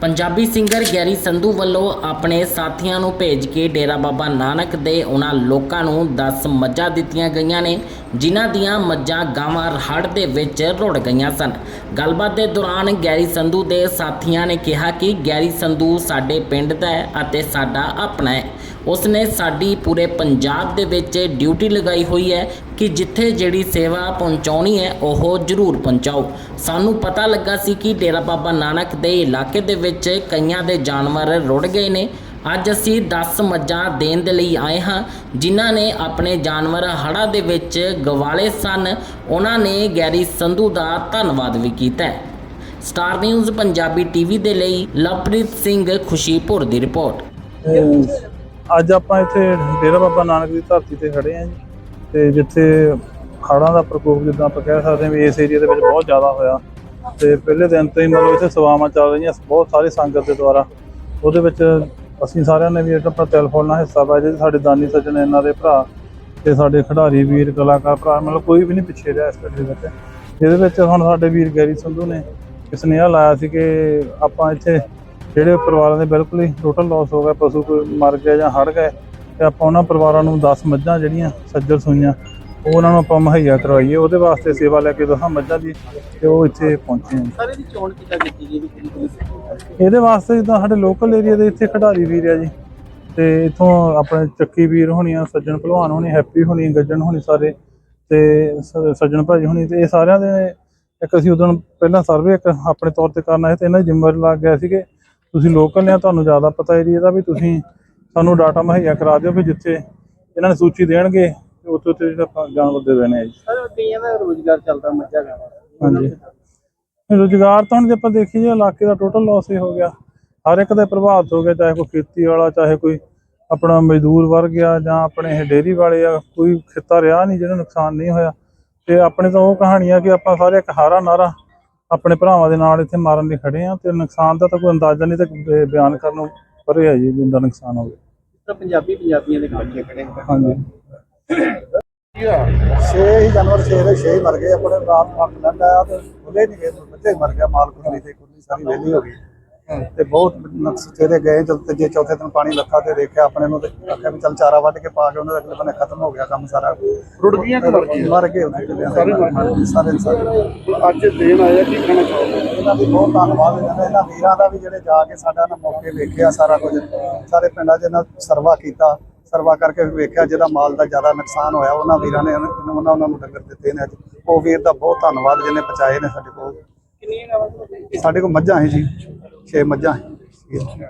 Punjabi singer Garry Sandhu ਵੱਲੋਂ ਆਪਣੇ ਸਾਥੀਆਂ ਨੂੰ ਭੇਜ ਕੇ ਡੇਰਾ ਬਾਬਾ ਨਾਨਕ ਦੇ ਉਹਨਾਂ ਲੋਕਾਂ ਨੂੰ 10 ਮੱਝਾਂ ਦਿੱਤੀਆਂ ਗਈਆਂ ਨੇ, ਜਿਨ੍ਹਾਂ ਦੀਆਂ ਮੱਝਾਂ ਗਾਵਾਂ ਹੜ੍ਹ ਦੇ ਵਿੱਚ ਰੁੜ ਗਈਆਂ ਸਨ। ਗੱਲਬਾਤ ਦੇ ਦੌਰਾਨ ਗੈਰੀ ਸੰਧੂ ਦੇ ਸਾਥੀਆਂ ਨੇ ਕਿਹਾ ਕਿ ਗੈਰੀ ਸੰਧੂ ਸਾਡੇ ਪਿੰਡ ਦਾ ਹੈ ਅਤੇ ਸਾਡਾ ਆਪਣਾ ਹੈ। ਉਸ ਨੇ ਸਾਡੀ ਪੂਰੇ ਪੰਜਾਬ ਦੇ ਵਿੱਚ ਡਿਊਟੀ ਲਗਾਈ ਹੋਈ ਹੈ ਕਿ ਜਿੱਥੇ ਜਿਹੜੀ ਸੇਵਾ ਪਹੁੰਚਾਉਣੀ ਹੈ, ਉਹ ਜ਼ਰੂਰ ਪਹੁੰਚਾਓ। ਸਾਨੂੰ ਪਤਾ ਲੱਗਾ ਸੀ ਕਿ ਡੇਰਾ ਬਾਬਾ ਨਾਨਕ ਦੇ ਇਲਾਕੇ ਦੇ ਵਿੱਚ ਕਈਆਂ ਦੇ ਜਾਨਵਰ ਰੁੜ ਗਏ ਨੇ। ਅੱਜ ਅਸੀਂ 10 ਮੱਝਾਂ ਦੇਣ ਦੇ ਲਈ ਆਏ ਹਾਂ, ਜਿਨ੍ਹਾਂ ਨੇ ਆਪਣੇ ਜਾਨਵਰ ਹੜ੍ਹਾਂ ਦੇ ਵਿੱਚ ਗਵਾਲੇ ਸਨ। ਉਹਨਾਂ ਨੇ ਗੈਰੀ ਸੰਧੂ ਦਾ ਧੰਨਵਾਦ ਵੀ ਕੀਤਾ ਸਟਾਰ ਨਿਊਜ਼ ਪੰਜਾਬੀ ਟੀਵੀ ਦੇ ਲਈ ਲਵਪ੍ਰੀਤ ਸਿੰਘ ਖੁਸ਼ੀਪੁਰ ਦੀ ਰਿਪੋਰਟ। ਅੱਜ ਆਪਾਂ ਇੱਥੇ ਡੇਰਾ ਬਾਬਾ ਨਾਨਕ ਦੀ ਧਰਤੀ ਤੇ ਖੜੇ ਆਂ ਜੀ। ਤੇ ਜਿੱਥੇ ਹੜ੍ਹਾਂ ਦਾ ਪ੍ਰਕੋਪ ਜਿੱਦਾਂ ਆਪਾਂ ਕਹਿ ਸਕਦੇ ਹਾਂ ਵੀ ਇਸ ਏਰੀਆ ਦੇ ਵਿੱਚ ਬਹੁਤ ਜ਼ਿਆਦਾ ਹੋਇਆ। ਤੇ ਪਹਿਲੇ ਦਿਨ ਤੋਂ ਹੀ ਮਤਲਬ ਇੱਥੇ ਸੇਵਾਵਾਂ ਚੱਲ ਰਹੀਆਂ, ਬਹੁਤ ਸਾਰੇ ਸੰਗਤ ਦੇ ਦੁਆਰਾ। ਉਹਦੇ ਵਿੱਚ ਅਸੀਂ ਸਾਰਿਆਂ ਨੇ ਵੀ ਇੱਕ ਆਪਣਾ ਟੈਲੀਫੋਨ ਨਾਲ ਹਿੱਸਾ ਪਾਇਆ ਜੀ ਸਾਡੇ ਦਾਨੀ ਸੱਜਣ ਇਹਨਾਂ ਦੇ ਭਰਾ ਤੇ ਸਾਡੇ ਖਿਡਾਰੀ, ਵੀਰ, ਕਲਾਕਾਰ, ਭਰਾ, ਮਤਲਬ ਕੋਈ ਵੀ ਨਹੀਂ ਪਿੱਛੇ ਰਿਹਾ ਇਸ ਘੜੀ ਦੇ ਵਿੱਚ। ਜਿਹਦੇ ਵਿੱਚ ਹੁਣ ਸਾਡੇ ਵੀਰ ਗੈਰੀ ਸੰਧੂ ਨੇ ਇੱਕ ਸੁਨੇਹਾ ਲਾਇਆ ਸੀ ਕਿ ਆਪਾਂ ਇੱਥੇ ਜਿਹੜੇ ਪਰਿਵਾਰਾਂ ਦੇ ਬਿਲਕੁਲ ਹੀ ਟੋਟਲ ਲਾਸ ਹੋ ਗਿਆ ਪਸ਼ੂ ਕੋਈ ਮਰ ਗਿਆ ਜਾਂ ਹੜ ਗਏ ਤੇ ਆਪਾਂ ਉਹਨਾਂ ਪਰਿਵਾਰਾਂ ਨੂੰ 10 ਮੱਝਾਂ ਜਿਹੜੀਆਂ ਸੱਜਰ ਸੂਈਆਂ ਉਹ ਉਹਨਾਂ ਨੂੰ ਆਪਾਂ ਮੁਹੱਈਆ ਕਰਵਾਈਏ ਉਹਦੇ ਵਾਸਤੇ ਸੇਵਾ ਲੈ ਕੇ ਦਸਾਂ ਮੱਝਾਂ ਦੀ ਤੇ ਉਹ ਇੱਥੇ ਪਹੁੰਚੇ ਹਨ ਸਾਰੇ ਦੀ ਚੋਣ ਕਿੱਦਾਂ ਕੀਤੀ ਗਈ ਵੀ ਕਿਹੜੀ ਕਿਹੜੀ ਇਹਦੇ ਵਾਸਤੇ ਜਿੱਦਾਂ ਸਾਡੇ ਲੋਕਲ ਏਰੀਆ ਦੇ ਇੱਥੇ ਖਿਡਾਰੀ ਵੀਰ ਆ ਜੀ ਤੇ ਇਥੋਂ ਆਪਣੇ ਚੱਕੀ ਵੀਰ ਹੋਣੀ ਆ ਸੱਜਣ ਭਲਵਾਨ ਹੋਣੀ ਹੈਪੀ ਹੋਣੀ ਗੱਜਣ ਹੋਣੀ ਸਾਰੇ ਤੇ ਸੱਜਣ ਭਾਜੀ ਹੋਣੀ ਤੇ ਇਹ ਸਾਰਿਆਂ ਦੇ ਇੱਕ ਅਸੀਂ ਉਦੋਂ ਪਹਿਲਾਂ ਸਰਵੇ ਇੱਕ ਆਪਣੇ ਤੌਰ ਤੇ ਕਰਨਾ ਹੈ ਤੇ ਇਹਨਾਂ ਦੀ ਜ਼ਿੰਮੇਵਾਰੀ ਲੱਗ ਗਿਆ ਸੀ ਕਿ ਤੁਸੀਂ ਲੋਕਲ ਨੇ ਤੁਹਾਨੂੰ ਜ਼ਿਆਦਾ ਪਤਾ ਏਰੀਆ ਦਾ ਵੀ ਤੁਸੀਂ ਸਾਨੂੰ ਡਾਟਾ ਮੁਹੱਈਆ ਕਰਾ ਦਿਓ ਵੀ ਜਿੱਥੇ ਇਹਨਾਂ ਨੇ ਸੂਚੀ ਦੇਣਗੇ ਤੇ ਉੱਥੇ ਉੱਥੇ ਜਿਹੜਾ ਜਾਨਵਰ ਦੇ ਦੇਣੇ ਆ ਜੀ। ਸਾਰੇ ਕਈਆਂ ਦਾ ਰੋਜ਼ਗਾਰ ਚੱਲਦਾ ਮੱਝਾਂ ਦਾ। ਹਾਂਜੀ। ਰੁਜ਼ਗਾਰ ਤਾਂ ਹੁਣ ਜੇ ਆਪਾਂ ਦੇਖੀਏ ਇਲਾਕੇ ਦਾ ਟੋਟਲ ਲਾਸ ਹੀ ਹੋ ਗਿਆ। ਹਰ ਇੱਕ ਦੇ ਪ੍ਰਭਾਵਿਤ ਹੋ ਗਿਆ ਚਾਹੇ ਕੋਈ ਖੇਤੀ ਵਾਲਾ ਚਾਹੇ ਕੋਈ ਆਪਣਾ ਮਜ਼ਦੂਰ ਵਰਗ ਆ ਜਾਂ ਆਪਣੇ ਇਹ ਡੇਅਰੀ ਵਾਲੇ ਆ ਕੋਈ ਖੇਤਾ ਰਿਹਾ ਨਹੀਂ ਜਿਹਨੂੰ ਨੁਕਸਾਨ ਨਹੀਂ ਹੋਇਆ। ਤੇ ਆਪਣੇ ਤਾਂ ਉਹ ਕਹਾਣੀਆਂ ਕਿ ਆਪਾਂ ਸਾਰੇ ਇੱਕ ਹਾਰਾ ਨਾਰਾ ਆਪਣੇ ਭਰਾਵਾਂ ਦੇ ਨਾਲ ਇੱਥੇ ਮਾਰਨ ਲਈ ਖੜੇ ਆ ਤੇ ਨੁਕਸਾਨ ਦਾ ਤਾਂ ਕੋਈ ਅੰਦਾਜ਼ਾ ਨਹੀਂ ਤੇ ਬਿਆਨ ਕਰਨ ਨੂੰ ਪਰੇ ਹੈ ਜੀ ਜਿੰਦਾ ਨੁਕਸਾਨ ਹੋਵੇ। ਤਾਂ ਪੰਜਾਬੀ ਪੰਜਾਬੀਆਂ ਦੇ ਇਕੱਠੇ ਖੜੇ। ਹਾਂਜੀ। ਛੇ ਹੀ ਜਾਨਵਰ ਛੇ ਦੇ ਛੇ ਹੀ ਮਰ ਗਏ ਆਪਣੇ ਰਾਤ ਫੱਟ ਲੈਂਦਾ ਆ ਤੇ ਉਹਦੇ ਨਹੀਂ ਗਏ ਬੱਚੇ ਮਰ ਗਿਆ ਮਾਲ ਕੁੜੀ ਤੇ ਕੁੜੀ ਸਾਰੀ ਵਿਹਲੀ ਹੋ ਗਈ। ਤੇ ਬਹੁਤ ਨਕਸ ਤੇਰੇ ਗਏ ਜਦ ਤੀਜੇ ਚੌਥੇ ਦਿਨ ਪਾਣੀ ਲੱਥਾ ਤੇ ਦੇਖਿਆ ਆਪਣੇ ਨੂੰ ਤੇ ਆਖਿਆ ਵੀ ਚੱਲ ਚਾਰਾ ਵੱਢ ਕੇ ਪਾ ਕੇ ਉਹਨਾਂ ਦੇ ਅਗਲੇ ਬੰਨੇ ਖਤਮ ਹੋ ਗਿਆ ਕੰਮ ਸਾਰਾ। ਰੁੜ ਗਈਆਂ ਕਿ ਮਰ ਗਈਆਂ? ਮਰ ਗਏ ਉਹਦੇ ਤੇ ਸਾਰੇ ਸਾਰੇ ਸਾਰੇ। ਅੱਜ ਦੇਣ ਆਇਆ ਕੀ ਕਹਿਣਾ ਚਾਹੋਗੇ? ਇਹਨਾਂ ਦੀ ਬਹੁਤ ਧੰਨਵਾਦ ਇਹਨਾਂ ਇਹਨਾਂ ਵੀਰਾਂ ਦਾ ਵੀ ਜਿਹੜੇ ਜਾ ਕੇ ਸਾਡਾ ਨਾ ਮੌਕੇ ਵੇਖਿਆ ਸਾਰਾ ਕੁਝ। ਸਾਰੇ ਪਿੰਡਾਂ 'ਚ ਇਹਨਾਂ ਸਰਵਾ ਕੀਤਾ ਸਰਵਾ ਕਰਕੇ ਵੀ ਵੇਖਿਆ ਜਿਹਦਾ ਮਾਲ ਦਾ ਜ਼ਿਆਦਾ ਨੁਕਸਾਨ ਹੋਇਆ ਉਹਨਾਂ ਵੀਰਾਂ ਨੇ ਉਹਨਾਂ ਉਹਨਾਂ ਨੂੰ ਡੰਗਰ ਦਿੱਤੇ ਨੇ ਅੱਜ। ਉਹ ਵੀਰ ਦਾ ਬਹੁਤ ਧੰਨਵਾਦ ਜਿਹਨੇ ਪਹੁੰਚਾਏ ਨੇ ਸਾਡੇ ਕੋਲ? ਸਾਡੇ ਕੋਲ ਮੱਝਾਂ ਹੈ ਜੀ। 6 ਮੱਝਾਂ। ਹੈ